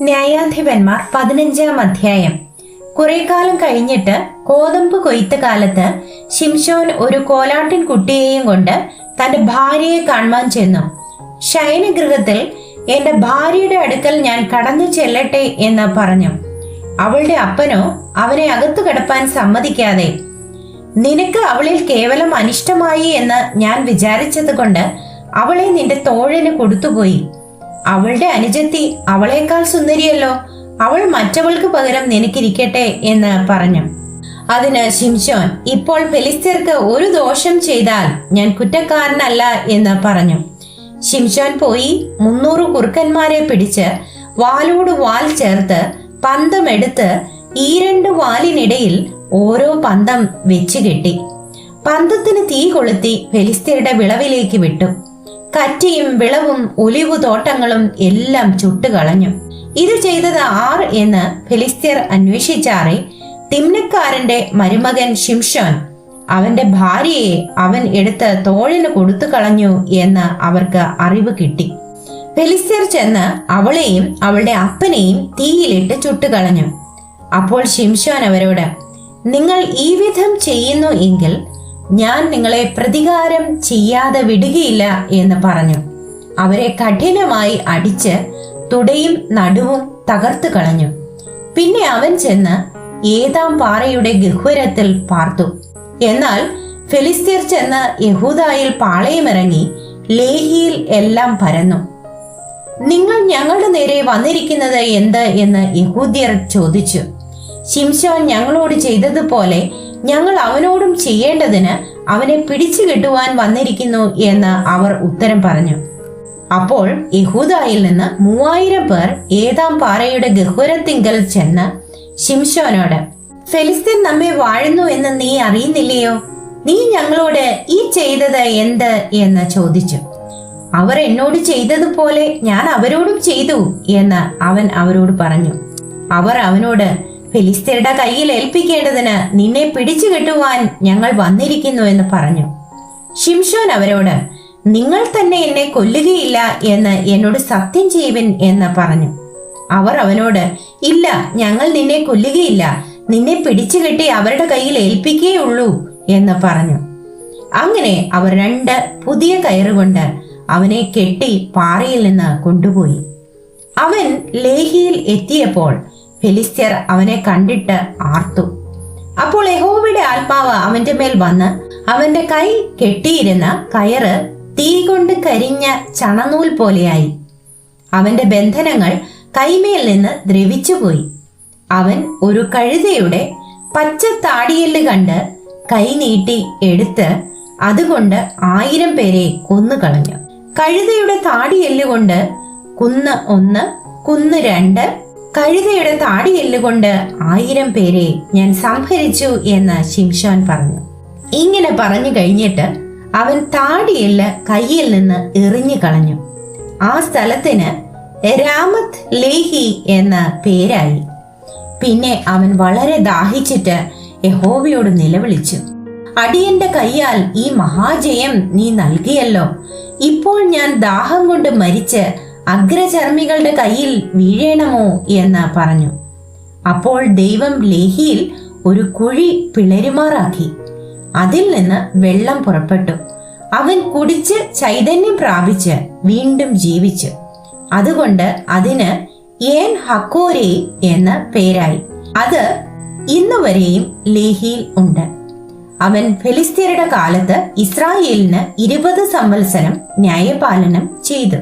ന്യായാധിപന്മാർ പതിനഞ്ചാം അധ്യായം. കുറെ കാലം കഴിഞ്ഞിട്ട് കോതമ്പ് കൊയ്ത്ത് കാലത്ത് ശിംഷോൻ ഒരു കോലാട്ടിൻ കുട്ടിയെയും കൊണ്ട് തന്റെ ഭാര്യയെ കാണുവാൻ ചെന്നു. ശയനഗൃഹത്തിൽ എന്റെ ഭാര്യയുടെ അടുക്കൽ ഞാൻ കടന്നു ചെല്ലട്ടെ എന്ന് പറഞ്ഞു. അവളുടെ അപ്പനോ അവനെ അകത്തു കിടപ്പാൻ സമ്മതിക്കാതെ നിനക്ക് അവളിൽ കേവലം അനിഷ്ടമായി എന്ന് ഞാൻ വിചാരിച്ചത് കൊണ്ട് അവളെ നിന്റെ തോഴന് കൊടുത്തുപോയി. അവളുടെ അനുജത്തി അവളേക്കാൾ സുന്ദരിയല്ലോ. അവൾ മറ്റവൾക്ക് പകരം നിനക്കിരിക്കട്ടെ എന്ന് പറഞ്ഞു. അതിന് ശിംഷോൻ ഇപ്പോൾ ഫെലിസ്തീർക്ക് ഒരു ദോഷം ചെയ്താൽ ഞാൻ കുറ്റക്കാരനല്ല എന്ന് പറഞ്ഞു. ശിംഷോൻ പോയി മുന്നൂറ് കുറുക്കന്മാരെ പിടിച്ച് വാലോട് വാൽ ചേർത്ത് പന്തമെടുത്ത് ഈ രണ്ട് വാലിനിടയിൽ ഓരോ പന്തം വെച്ചു കെട്ടി. പന്തത്തിന് തീ കൊളുത്തി ഫെലിസ്തീരുടെ വിളവിലേക്ക് വിട്ടു. കറ്റിയും വിളവും ഒലിവു തോട്ടങ്ങളും എല്ലാം ചുട്ടുകളഞ്ഞു. ഇത് ചെയ്തത് ആർ എന്ന് ഫിലിസ്തീർ അന്വേഷിച്ചാറി. തിമ്നക്കാരന്റെ മരുമകൻ ഷിംഷോൻ അവന്റെ ഭാര്യയെ അവൻ എടുത്ത് തോഴിന് കൊടുത്തു കളഞ്ഞു എന്ന് അവർക്ക് അറിവ് കിട്ടി. ഫെലിസ്തീർ ചെന്ന് അവളെയും അവളുടെ അപ്പനെയും തീയിലിട്ട് ചുട്ടുകളഞ്ഞു. അപ്പോൾ ഷിംഷോൻ അവരോട് നിങ്ങൾ ഈ വിധം ചെയ്യുന്നു എങ്കിൽ ഞാൻ നിങ്ങളെ പ്രതികാരം ചെയ്യാതെ വിടുകയില്ല എന്ന് പറഞ്ഞു. അവരെ കഠിനമായി അടിച്ച് തുടയും നടുവും തകർത്തു കളഞ്ഞു. പിന്നെ അവൻ ചെന്ന് ഏതാം പാറയുടെ ഗഹ്വരത്തിൽ പാർത്തു. എന്നാൽ ഫെലിസ്തീർ ചെന്ന് യഹൂദായിൽ പാളയമിറങ്ങി ലേഹിയിൽ എല്ലാം പരന്നു. നിങ്ങൾ ഞങ്ങളുടെ നേരെ വന്നിരിക്കുന്നത് എന്ത്? എന്ന് യഹൂദ്യർ ചോദിച്ചു. ശിംശോൻ ഞങ്ങളോട് ചെയ്തതുപോലെ ഞങ്ങൾ അവനോടും ചെയ്യേണ്ടതിന് അവനെ പിടിച്ചു കെട്ടുവാൻ വന്നിരിക്കുന്നു എന്ന് അവർ ഉത്തരം പറഞ്ഞു. അപ്പോൾ യഹൂദായിൽ നിന്ന് മൂവായിരം പേർ ഏതാം പാറയുടെ ഗഹ്വരത്തിങ്കൽ ചെന്ന് ശിംഷോനോട് ഫെലിസ്തീൻ നമ്മെ വാഴുന്നു എന്ന് നീ അറിയുന്നില്ലയോ? നീ ഞങ്ങളോട് ഈ ചെയ്തത് എന്ത്? എന്ന് ചോദിച്ചു. അവർ എന്നോട് ചെയ്തതുപോലെ ഞാൻ അവരോടും ചെയ്തു എന്ന് അവൻ അവരോട് പറഞ്ഞു. അവർ അവനോട് ഫിലിസ്തീരുടെ കയ്യിൽ ഏൽപ്പിക്കേണ്ടതിന് നിന്നെ പിടിച്ചു കെട്ടുവാൻ ഞങ്ങൾ വന്നിരിക്കുന്നു എന്ന് പറഞ്ഞു. ഷിംഷോൻ അവരോട് നിങ്ങൾ തന്നെ എന്നെ കൊല്ലുകയില്ല എന്ന് എന്നോട് സത്യം ചെയ്യുവിൻ എന്ന് പറഞ്ഞു. അവർ അവനോട് ഇല്ല ഞങ്ങൾ നിന്നെ കൊല്ലുകയില്ല. നിന്നെ പിടിച്ചു കെട്ടി അവരുടെ കയ്യിൽ ഏൽപ്പിക്കുകയുള്ളൂ എന്ന് പറഞ്ഞു. അങ്ങനെ അവർ രണ്ട് പുതിയ കയറുകൊണ്ട് അവനെ കെട്ടി പാറയിൽ നിന്ന് കൊണ്ടുപോയി. അവൻ ലേഹിയിൽ എത്തിയപ്പോൾ ഫെലിസ്ത്യർ അവനെ കണ്ടിട്ട് ആർത്തു. അപ്പോൾ യഹോവയുടെ ആത്മാവ് അവന്റെ മേൽ വന്ന് അവന്റെ കൈ കെട്ടിയിരുന്ന കയറ് തീ കൊണ്ട് കരിഞ്ഞ ചണനൂൽ പോലെയായി. അവന്റെ ബന്ധനങ്ങൾ കൈമേൽ നിന്ന് ദ്രവിച്ചുപോയി. അവൻ ഒരു കഴുതയുടെ പച്ച താടിയെല്ല് കണ്ട് കൈ നീട്ടി എടുത്ത് അതുകൊണ്ട് ആയിരം പേരെ കൊന്നുകളഞ്ഞു. കഴുതയുടെ താടിയെല്ല് കൊണ്ട് കുന്ന് ഒന്ന് കുന്ന് രണ്ട് കഴുതയുടെ താടിയെല്ലുകൊണ്ട് ആയിരം പേരെ ഞാൻ സംഹരിച്ചു എന്ന് ശിംഷോൻ പറഞ്ഞു. ഇങ്ങനെ പറഞ്ഞു കഴിഞ്ഞിട്ട് അവൻ താടിയെല്ല് കയ്യിൽ നിന്ന് എറിഞ്ഞു കളഞ്ഞു. ആ സ്ഥലത്തിന് രാമത്ത് ലേഹി എന്ന പേരായി. പിന്നെ അവൻ വളരെ ദാഹിച്ചിട്ട് യഹോവയോട് നിലവിളിച്ചു. അടിയന്റെ കയ്യാൽ ഈ മഹാജയം നീ നൽകിയല്ലോ. ഇപ്പോൾ ഞാൻ ദാഹം കൊണ്ട് മരിച്ച് അഗ്രചർമ്മികളുടെ കയ്യിൽ വീഴേണമോ എന്ന് പറഞ്ഞു. അപ്പോൾ ദൈവം ലേഹിയിൽ ഒരു കുഴി പിളരുമാറാക്കി. അതിൽ നിന്ന് വെള്ളം പുറപ്പെട്ടു. അവൻ കുടിച്ച് ചൈതന്യം പ്രാപിച്ച് വീണ്ടും ജീവിച്ചു. അതുകൊണ്ട് അതിന് ഏൻ ഹക്കോരെ എന്ന പേരായി. അത് ഇന്നുവരെയും ലേഹിയിൽ ഉണ്ട്. അവൻ ഫെലിസ്തീനയുടെ കാലത്ത് ഇസ്രായേലിന് ഇരുപത് സംവത്സരം ന്യായപാലനം ചെയ്തു.